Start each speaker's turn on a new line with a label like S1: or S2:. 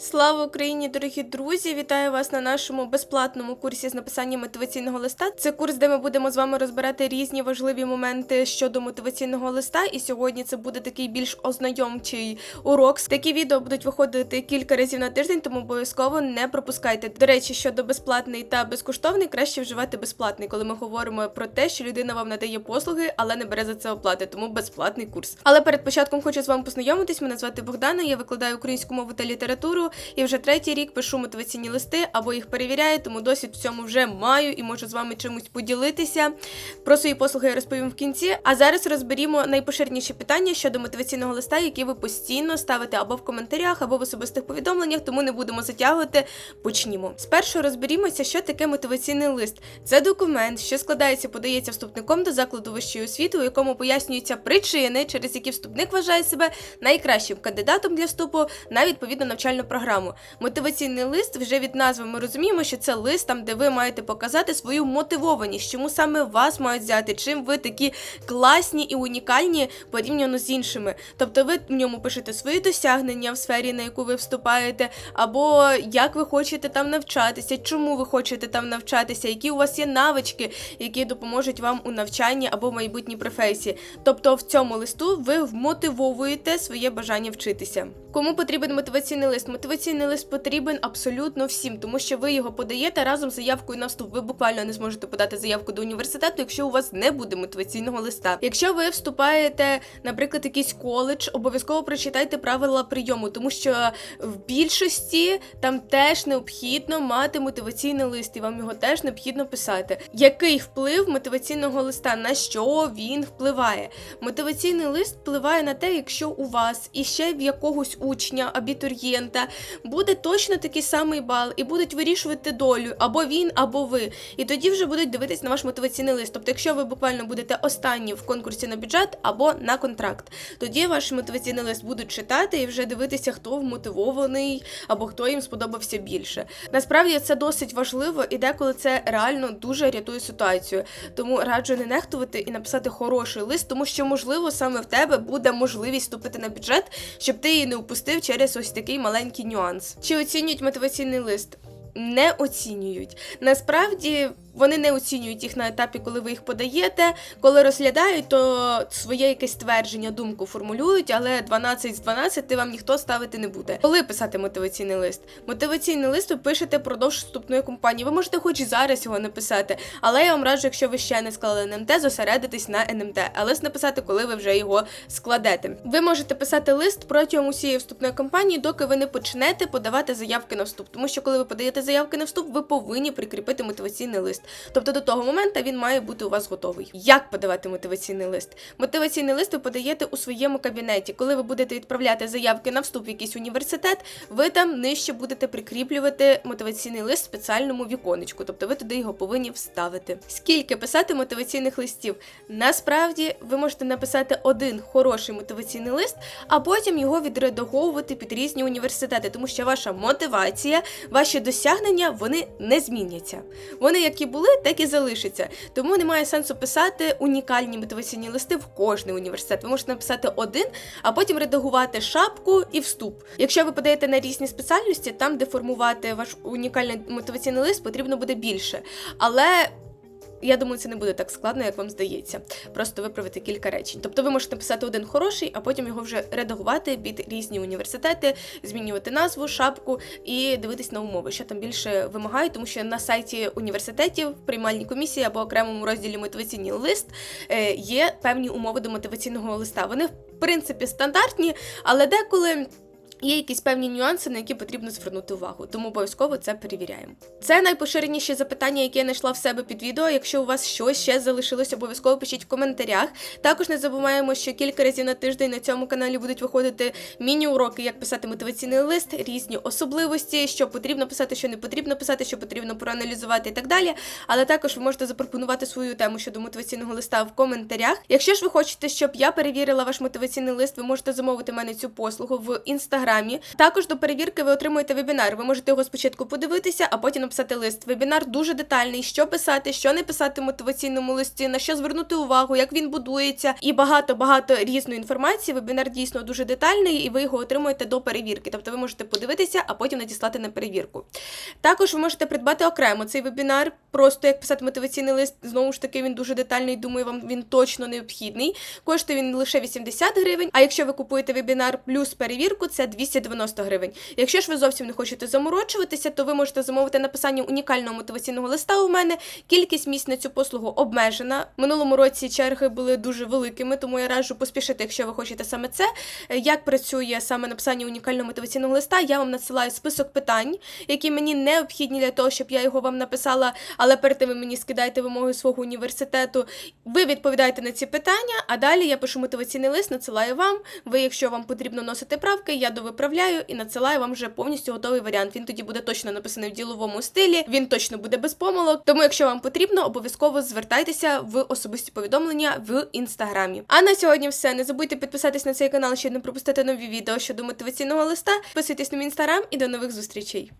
S1: Слава Україні, дорогі друзі! Вітаю вас на нашому безплатному курсі з написання мотиваційного листа. Це курс, де ми будемо з вами розбирати різні важливі моменти щодо мотиваційного листа. І сьогодні це буде такий більш ознайомчий урок. Такі відео будуть виходити кілька разів на тиждень, тому обов'язково не пропускайте. До речі, щодо безплатний та безкоштовний, краще вживати безплатний, коли ми говоримо про те, що людина вам надає послуги, але не бере за це оплати, тому безплатний курс. Але перед початком хочу з вами познайомитись. Мене звати Богдана. Я викладаю українську мову та літературу. І вже третій рік пишу мотиваційні листи або їх перевіряю, тому досвід в цьому вже маю і можу з вами чимось поділитися. Про свої послуги я розповім в кінці. А зараз розберімо найпоширеніші питання щодо мотиваційного листа, які ви постійно ставите або в коментарях, або в особистих повідомленнях, тому не будемо затягувати. Почнімо. Спершу розберімося, що таке мотиваційний лист. Це документ, що складається, подається вступником до закладу вищої освіти, у якому пояснюються причини, через які вступник вважає себе найкращим кандидатом для вступу на відповідну навчальну програму. Мотиваційний лист вже від назви ми розуміємо, що це лист там, де ви маєте показати свою мотивованість, чому саме вас мають взяти, чим ви такі класні і унікальні порівняно з іншими. Тобто ви в ньому пишете свої досягнення в сфері, на яку ви вступаєте, або як ви хочете там навчатися, чому ви хочете там навчатися, які у вас є навички, які допоможуть вам у навчанні або в майбутній професії. Тобто в цьому листу ви вмотивовуєте своє бажання вчитися. Кому потрібен мотиваційний лист? Лист потрібен абсолютно всім, тому що ви його подаєте разом з заявкою на вступ. Ви буквально не зможете подати заявку до університету, якщо у вас не буде мотиваційного листа. Якщо ви вступаєте, наприклад, якийсь коледж, обов'язково прочитайте правила прийому, тому що в більшості там теж необхідно мати мотиваційний лист, і вам його теж необхідно писати. Який вплив мотиваційного листа? На що він впливає? Мотиваційний лист впливає на те, якщо у вас і ще в якогось учня, абітурієнта буде точно такий самий бал, і будуть вирішувати долю або він, або ви. І тоді вже будуть дивитись на ваш мотиваційний лист. Тобто, якщо ви буквально будете останні в конкурсі на бюджет або на контракт, тоді ваш мотиваційний лист будуть читати і вже дивитися, хто вмотивований або хто їм сподобався більше. Насправді це досить важливо, і деколи це реально дуже рятує ситуацію. Тому раджу не нехтувати і написати хороший лист, тому що можливо саме в тебе буде можливість вступити на бюджет, щоб ти її не упустив через ось такий маленький нюанс. Чи оцінюють мотиваційний лист? Не оцінюють. Насправді вони не оцінюють їх на етапі, коли ви їх подаєте. Коли розглядають, то своє якесь твердження, думку формулюють, але 12 з 12 вам ніхто ставити не буде. Коли писати мотиваційний лист? Мотиваційний лист ви пишете продовж вступної кампанії. Ви можете хоч і зараз його написати, але я вам раджу, якщо ви ще не склали НМТ, зосередитись на НМТ, але написати, коли ви вже його складете. Ви можете писати лист протягом усієї вступної кампанії, доки ви не почнете подавати заявки на вступ. Тому що коли ви подаєте заявки на вступ, ви повинні прикріпити мотиваційний лист. Тобто до того моменту він має бути у вас готовий. Як подавати мотиваційний лист? Мотиваційний лист ви подаєте у своєму кабінеті. Коли ви будете відправляти заявки на вступ в якийсь університет, ви там нижче будете прикріплювати мотиваційний лист в спеціальному віконечку, тобто ви туди його повинні вставити. Скільки писати мотиваційних листів? Насправді ви можете написати один хороший мотиваційний лист, а потім його відредаговувати під різні університети, тому що ваша мотивація, ваші досягнення вони не зміняться. Вони як і були, так і залишаться. Тому немає сенсу писати унікальні мотиваційні листи в кожний університет. Ви можете написати один, а потім редагувати шапку і вступ. Якщо ви подаєте на різні спеціальності, там, де формувати ваш унікальний мотиваційний лист, потрібно буде більше. Але я думаю, це не буде так складно, як вам здається. Просто виправити кілька речень. Тобто ви можете написати один хороший, а потім його вже редагувати під різні університети, змінювати назву, шапку і дивитись на умови, що там більше вимагають, тому що на сайті університетів, приймальній комісії або окремому розділі мотиваційний лист е, є певні умови до мотиваційного листа. Вони в принципі стандартні, але деколи. Є якісь певні нюанси, на які потрібно звернути увагу, тому обов'язково це перевіряємо. Це найпоширеніші запитання, які я знайшла в себе під відео. Якщо у вас щось ще залишилось, обов'язково пишіть в коментарях. Також не забуваємо, що кілька разів на тиждень на цьому каналі будуть виходити міні-уроки, як писати мотиваційний лист, різні особливості, що потрібно писати, що не потрібно писати, що потрібно проаналізувати і так далі. Але також ви можете запропонувати свою тему щодо мотиваційного листа в коментарях. Якщо ж ви хочете, щоб я перевірила ваш мотиваційний лист, ви можете замовити мене цю послугу в інстаграм інстаграмі. Також до перевірки ви отримуєте вебінар. Ви можете його спочатку подивитися, а потім написати лист. Вебінар дуже детальний, що писати, що не писати в мотиваційному листі, на що звернути увагу, як він будується, і багато багато різної інформації. Вебінар дійсно дуже детальний, і ви його отримуєте до перевірки. Тобто ви можете подивитися, а потім надіслати на перевірку. Також ви можете придбати окремо цей вебінар, просто як писати мотиваційний лист. Знову ж таки, він дуже детальний. Думаю, вам він точно необхідний. Коштує він лише 80 гривень. А якщо ви купуєте вебінар плюс перевірку, це 290 гривень. Якщо ж ви зовсім не хочете заморочуватися, то ви можете замовити написання унікального мотиваційного листа. У мене кількість місць на цю послугу обмежена. Минулому році черги були дуже великими, тому я раджу поспішити, якщо ви хочете саме це. Е, Як працює саме написання унікального мотиваційного листа? Я вам надсилаю список питань, які мені необхідні для того, щоб я його вам написала. Але перед тим ви мені скидаєте вимоги свого університету. Ви відповідаєте на ці питання, а далі я пишу мотиваційний лист, надсилаю вам. Ви, якщо вам потрібно носити правки, я довиправляю і надсилаю вам вже повністю готовий варіант. Він тоді буде точно написаний в діловому стилі, він точно буде без помилок. Тому, якщо вам потрібно, обов'язково звертайтеся в особисті повідомлення в інстаграмі. А на сьогодні все. Не забудьте підписатись на цей канал, щоб не пропустити нові відео щодо мотиваційного листа. Підписуйтесь на мій інстаграм і до нових зустрічей.